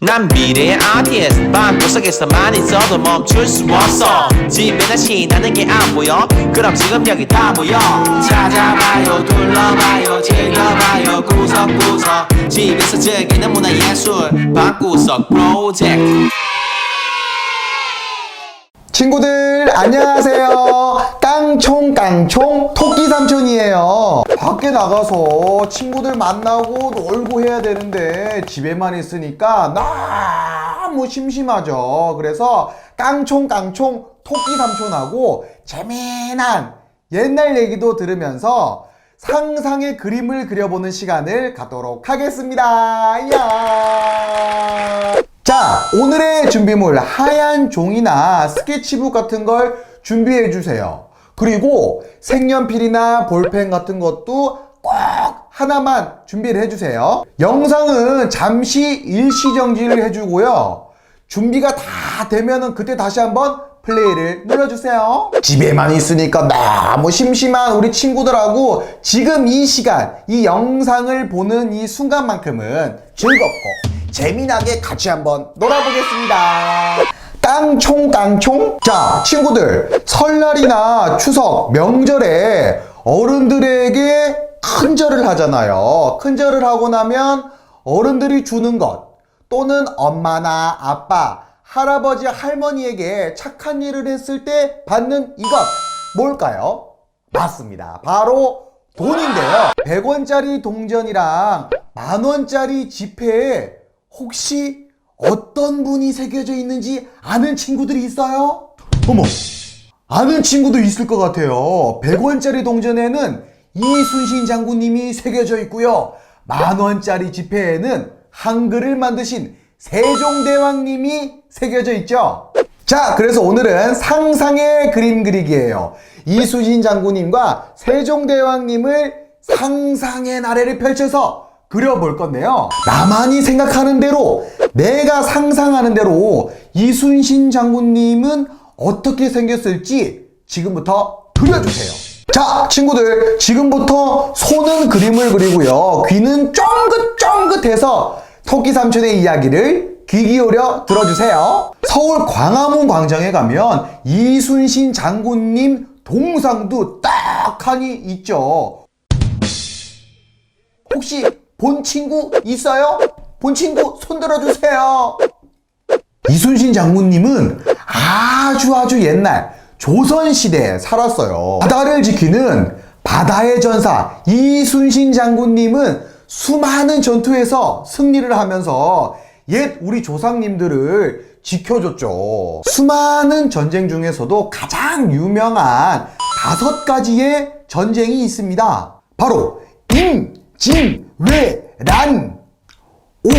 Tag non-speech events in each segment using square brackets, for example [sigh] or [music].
난 미래의 아티스트 방구 석에서만 있어도 멈출 수 없어. 집에 다시 나는 게 안 보여. 그럼 지금 여기 다 모여. 찾아봐요 둘러봐요 즐겨봐요. 구석구석. 집에서 즐기는 문화예술. 방구석 프로젝트 친구들 안녕하세요. 깡총깡총 토끼 삼촌이에요. 밖에 나가서 친구들 만나고 놀고 해야 되는데 집에만 있으니까 너무 심심하죠. 그래서 깡총깡총 토끼 삼촌하고 재미난 옛날 얘기도 들으면서 상상의 그림을 그려보는 시간을 갖도록 하겠습니다. 야! 자, 오늘의 준비물 하얀 종이나 스케치북 같은 걸 준비해 주세요. 그리고 색연필이나 볼펜 같은 것도 꼭 하나만 준비를 해 주세요. 영상은 잠시 일시 정지를 해 주고요. 준비가 다 되면은 그때 다시 한번 플레이를 눌러주세요. 집에만 있으니까 너무 심심한 우리 친구들하고 지금 이 시간, 이 영상을 보는 이 순간만큼은 즐겁고 재미나게 같이 한번 놀아보겠습니다. 깡총 깡총? 자, 친구들, 설날이나 추석, 명절에 어른들에게 큰절을 하잖아요. 큰절을 하고 나면 어른들이 주는 것, 또는 엄마나 아빠, 할아버지, 할머니에게 착한 일을 했을 때 받는 이것, 뭘까요? 맞습니다. 바로 돈인데요. 100원짜리 동전이랑 만원짜리 지폐에 혹시 어떤 분이 새겨져 있는지 아는 친구들이 있어요? 어머, 아는 친구도 있을 것 같아요. 100원짜리 동전에는 이순신 장군님이 새겨져 있고요. 만원짜리 지폐에는 한글을 만드신 세종대왕님이 새겨져 있죠. 자, 그래서 오늘은 상상의 그림 그리기예요. 이순신 장군님과 세종대왕님을 상상의 나래를 펼쳐서 그려볼 건데요. 나만이 생각하는 대로, 내가 상상하는 대로 이순신 장군님은 어떻게 생겼을지 지금부터 그려주세요. 자, 친구들, 지금부터 손은 그림을 그리고요. 귀는 쫑긋쫑긋해서 토끼 삼촌의 이야기를 귀 기울여 들어주세요. 서울 광화문 광장에 가면 이순신 장군님 동상도 딱하니 있죠. 혹시 본 친구 있어요? 본 친구 손 들어 주세요. 이순신 장군님은 아주 아주 옛날 조선시대에 살았어요. 바다를 지키는 바다의 전사 이순신 장군님은 수많은 전투에서 승리를 하면서 옛 우리 조상님들을 지켜줬죠. 수많은 전쟁 중에서도 가장 유명한 다섯 가지의 전쟁이 있습니다. 바로 임, 진, 외, 란, 옥,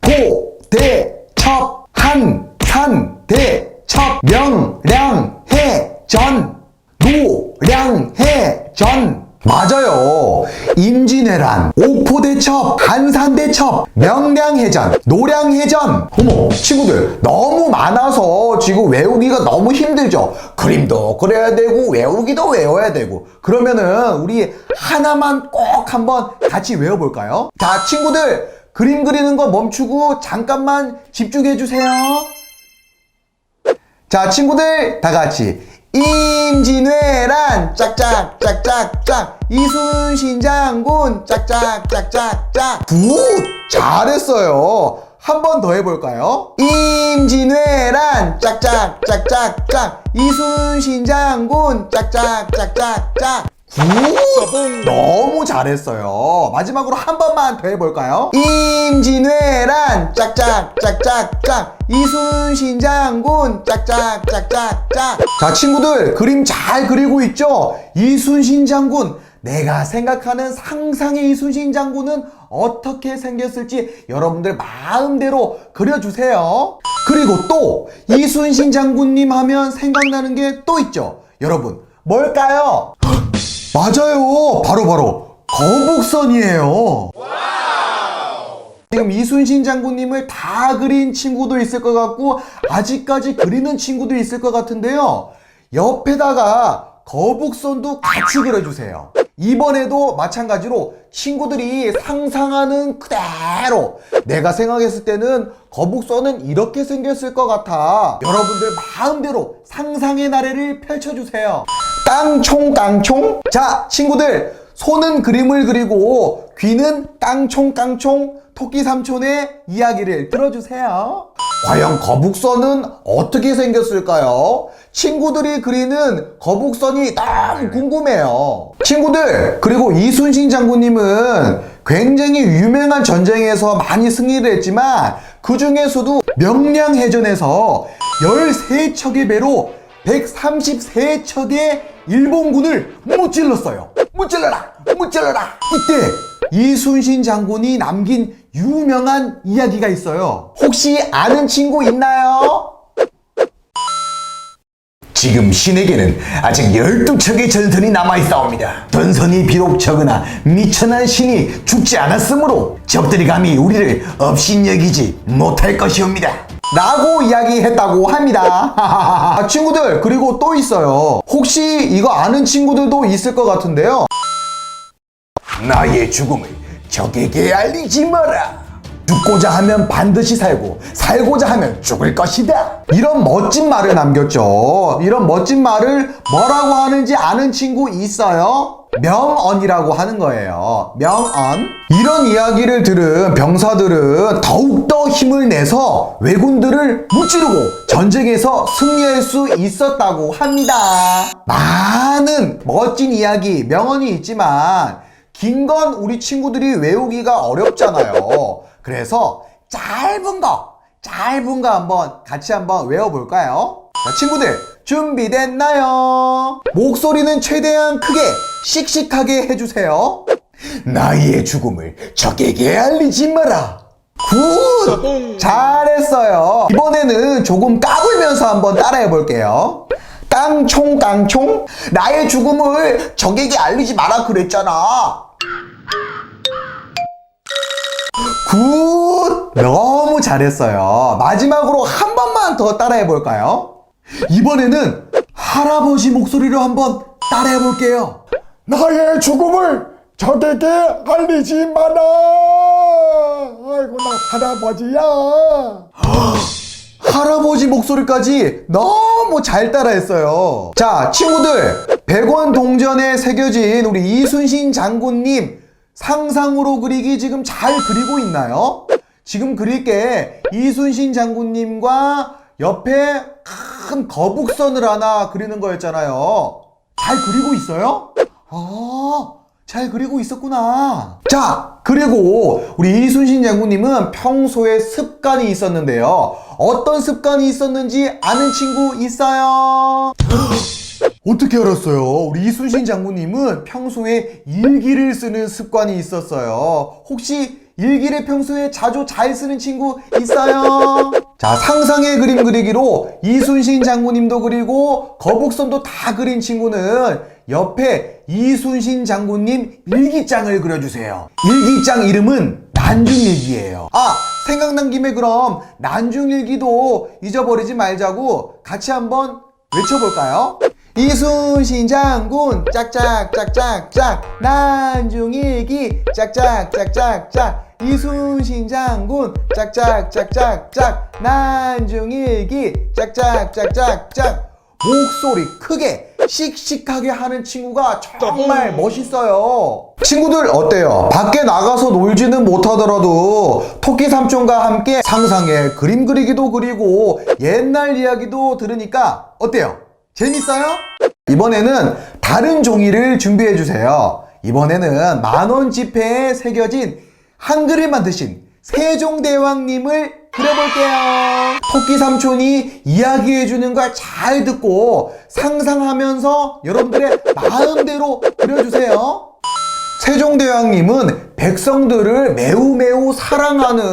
고, 대, 첩, 한, 산, 대, 첩, 명, 량, 해, 전, 노, 량, 해, 전. 맞아요. 임진왜란, 옥포대첩, 한산대첩, 명량해전, 노량해전. 어머, 친구들, 너무 많아서 지금 외우기가 너무 힘들죠? 그림도 그려야 되고, 외우기도 외워야 되고. 그러면은 우리 하나만 꼭 한번 같이 외워볼까요? 자, 친구들, 그림 그리는 거 멈추고 잠깐만 집중해 주세요. 자, 친구들, 다 같이. 임진왜란. 짝짝짝짝짝. 이순신 장군. 짝짝짝짝짝. 굿 잘했어요. 한 번 더 해볼까요? 임진왜란. 짝짝짝짝짝. 이순신 장군. 짝짝짝짝짝 굿 너무 잘했어요. 마지막으로 한 번만 더 해볼까요? 임진왜란 짝짝짝짝짝. 이순신 장군 짝짝짝짝짝. 자 친구들 그림 잘 그리고 있죠? 이순신 장군. 내가 생각하는 상상의 이순신 장군은 어떻게 생겼을지 여러분들 마음대로 그려주세요. 그리고 또 이순신 장군님 하면 생각나는 게 또 있죠? 여러분 뭘까요 맞아요 바로 바로 거북선이에요 지금 이순신 장군님을 다 그린 친구도 있을 것 같고 아직까지 그리는 친구도 있을 것 같은데요. 옆에다가 거북선도 같이 그려주세요. 이번에도 마찬가지로 친구들이 상상하는 그대로 내가 생각했을 때는 거북선은 이렇게 생겼을 것 같아. 여러분들 마음대로 상상의 나래를 펼쳐주세요. 깡총 깡총. 자, 친구들 손은 그림을 그리고 귀는 깡총 깡총 토끼 삼촌의 이야기를 들어주세요. 과연 거북선은 어떻게 생겼을까요? 친구들이 그리는 거북선이 너무 궁금해요. 친구들, 그리고 이순신 장군님은 굉장히 유명한 전쟁에서 많이 승리를 했지만 그 중에서도 명량해전에서 13척의 배로 133척의 일본군을 무찔렀어요. 무찔러라! 무찔러라! 이때 이순신 장군이 남긴 유명한 이야기가 있어요. 혹시 아는 친구 있나요? 지금 신에게는 아직 12척의 전선이 남아있사옵니다. 전선이 비록 적으나 미천한 신이 죽지 않았으므로 적들이 감히 우리를 업신여기지 못할 것이옵니다. 라고 이야기했다고 합니다. [laughs] 아, 친구들, 그리고 또 있어요. 혹시 이거 아는 친구들도 있을 것 같은데요. 나의 죽음을 적에게 알리지 마라. 죽고자 하면 반드시 살고, 살고자 하면 죽을 것이다. 이런 멋진 말을 남겼죠. 이런 멋진 말을 뭐라고 하는지 아는 친구 있어요? 명언이라고 하는 거예요. 명언. 이런 이야기를 들은 병사들은 더욱더 힘을 내서 왜군들을 무찌르고 전쟁에서 승리할 수 있었다고 합니다. 많은 멋진 이야기, 명언이 있지만 긴 건 우리 친구들이 외우기가 어렵잖아요. 그래서 짧은 거, 짧은 거 한번 같이 한번 외워볼까요? 자, 친구들, 준비됐나요? 목소리는 최대한 크게, 씩씩하게 해주세요. 나의 죽음을 적에게 알리지 마라. 굿! 잘했어요. 이번에는 조금 까불면서 한번 따라해 볼게요. 깡총, 깡총. 나의 죽음을 적에게 알리지 마라 그랬잖아. 굿! 너무 잘했어요. 마지막으로 한 번만 더 따라해 볼까요? 이번에는 할아버지 목소리로 한번 따라해 볼게요. 나의 죽음을 적에게 알리지 마라. 아이고 나 할아버지야. 할아버지 목소리까지 너무 잘 따라했어요. 자, 친구들. 100원 동전에 새겨진 우리 이순신 장군님 상상으로 그리기 지금 잘 그리고 있나요? 지금 그릴 게 이순신 장군님과 옆에 큰 거북선을 하나 그리는 거였잖아요. 잘 그리고 있어요? 아, 잘 그리고 있었구나. 자, 그리고 우리 이순신 장군님은 평소에 습관이 있었는데요. 어떤 습관이 있었는지 아는 친구 있어요? [gasps] 어떻게 알았어요? 우리 이순신 장군님은 평소에 일기를 쓰는 습관이 있었어요. 혹시 일기를 평소에 자주 잘 쓰는 친구 있어요? 자, 상상의 그림 그리기로 이순신 장군님도 그리고 거북선도 다 그린 친구는 옆에 이순신 장군님 일기장을 그려주세요. 일기장 이름은 난중일기예요. 아, 생각난 김에 그럼 난중일기도 잊어버리지 말자고 같이 한번 외쳐볼까요? 이순신 장군 짝짝짝짝짝 난중일기 짝짝짝짝짝 이순신 장군 짝짝짝짝짝 난중일기 짝짝짝짝짝 목소리 크게 씩씩하게 하는 친구가 정말 멋있어요. 친구들 어때요? 밖에 나가서 놀지는 못하더라도 토끼 삼촌과 함께 상상에 그림 그리기도 그리고 옛날 이야기도 들으니까 어때요? 재밌어요? 이번에는 다른 종이를 준비해 주세요. 이번에는 만원 지폐에 새겨진 한글을 만드신 세종대왕님을 그려볼게요. 토끼 삼촌이 이야기해 주는 걸 잘 듣고 상상하면서 여러분들의 마음대로 그려주세요. 세종대왕님은 백성들을 매우 매우 사랑하는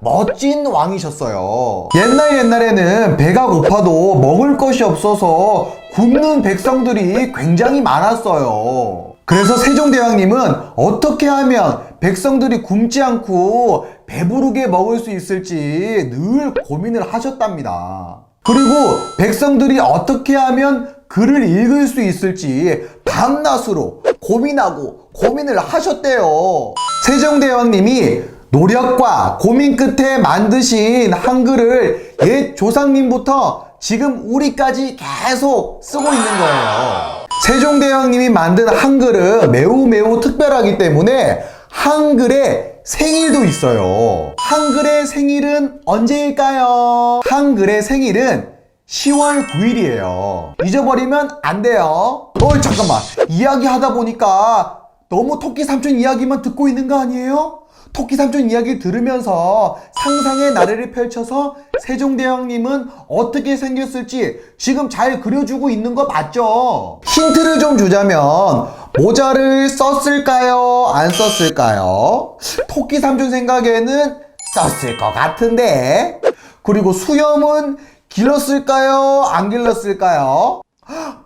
멋진 왕이셨어요. 옛날 옛날에는 배가 고파도 먹을 것이 없어서 굶는 백성들이 굉장히 많았어요. 그래서 세종대왕님은 어떻게 하면 백성들이 굶지 않고 배부르게 먹을 수 있을지 늘 고민을 하셨답니다. 그리고 백성들이 어떻게 하면 글을 읽을 수 있을지 밤낮으로 고민하고 고민을 하셨대요. 세종대왕님이 노력과 고민 끝에 만드신 한글을 옛 조상님부터 지금 우리까지 계속 쓰고 있는 거예요. 세종대왕님이 만든 한글은 매우 매우 특별하기 때문에 한글에 생일도 있어요. 한글의 생일은 언제일까요? 한글의 생일은 10월 9일이에요. 잊어버리면 안 돼요. 어, 잠깐만. 이야기 하다 보니까 너무 토끼 삼촌 이야기만 듣고 있는 거 아니에요? 토끼 삼촌 이야기 들으면서 상상의 나래를 펼쳐서 세종대왕님은 어떻게 생겼을지 지금 잘 그려주고 있는 거 맞죠? 힌트를 좀 주자면 모자를 썼을까요? 안 썼을까요? 토끼 삼촌 생각에는 썼을 것 같은데 그리고 수염은 길었을까요? 안 길렀을까요?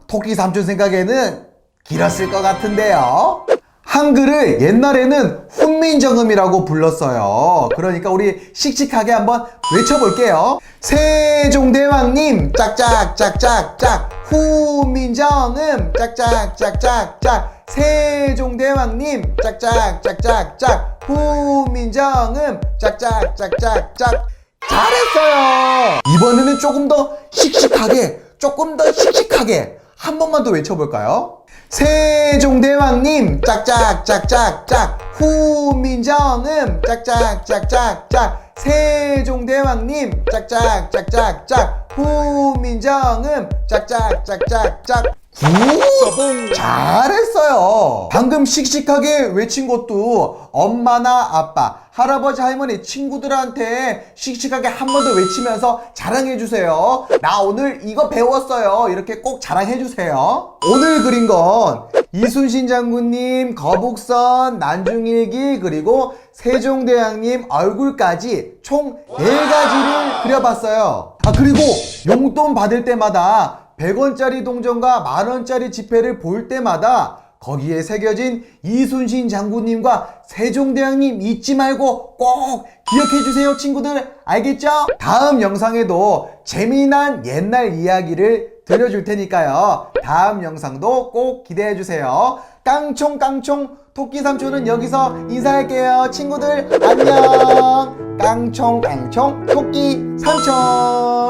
토끼 삼촌 생각에는 길었을 것 같은데요. 한글을 옛날에는 훈민정음이라고 불렀어요. 그러니까 우리 씩씩하게 한번 외쳐볼게요. 세종대왕님 짝짝짝짝짝 훈민정음 짝짝짝짝짝 세종대왕님 짝짝짝짝짝 훈민정음 짝짝짝짝짝 잘했어요. 이번에는 조금 더 씩씩하게, 조금 더 씩씩하게 한 번만 더 외쳐볼까요? 세종대왕님 짝짝짝짝짝. 후민정음 짝짝짝짝짝. 세종대왕님 짝짝짝짝짝. 후민정음 짝짝짝짝짝 굿! 잘했어요. 방금 씩씩하게 외친 것도 엄마나 아빠, 할아버지, 할머니, 친구들한테 씩씩하게 한 번 더 외치면서 자랑해주세요. 나 오늘 이거 배웠어요. 이렇게 꼭 자랑해주세요. 오늘 그린 건 이순신 장군님, 거북선, 난중일기, 그리고 세종대왕님 얼굴까지 총 4가지를 그려봤어요. 아, 그리고 용돈 받을 때마다 100원짜리 동전과 만원짜리 지폐를 볼 때마다 거기에 새겨진 이순신 장군님과 세종대왕님 잊지 말고 꼭 기억해 주세요 친구들. 알겠죠? 다음 영상에도 재미난 옛날 이야기를 들려줄 테니까요. 다음 영상도 꼭 기대해 주세요. 깡총 깡총 토끼 삼촌은 여기서 인사할게요 친구들. 안녕. 깡총 깡총 토끼 삼촌